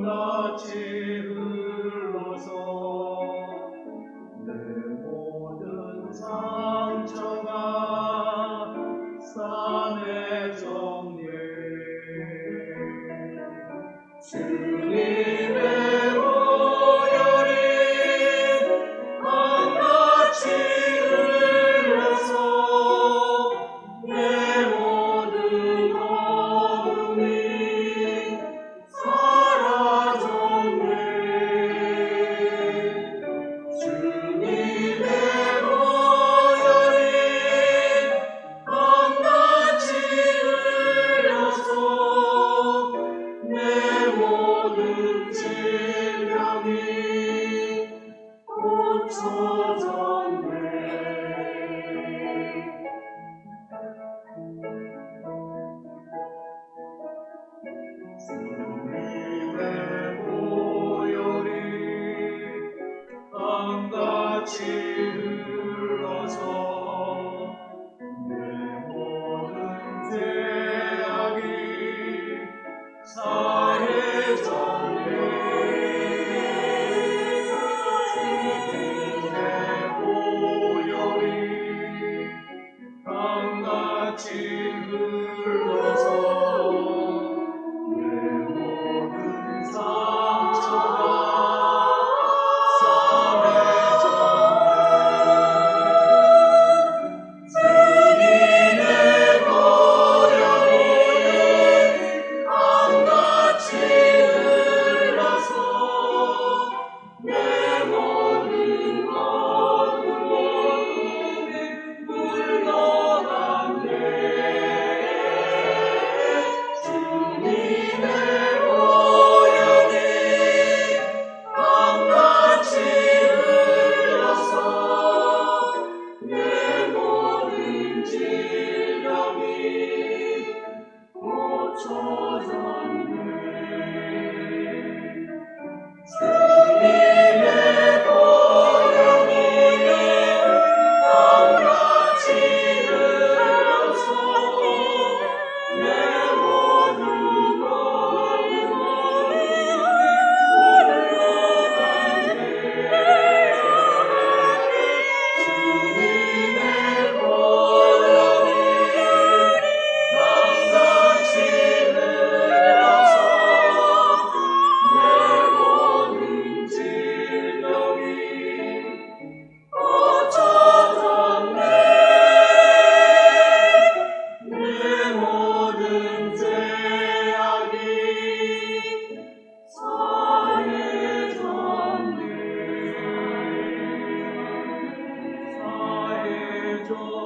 물같이 흘러서 내 모든 상처가 싸내졌네. 같이 watching. joy.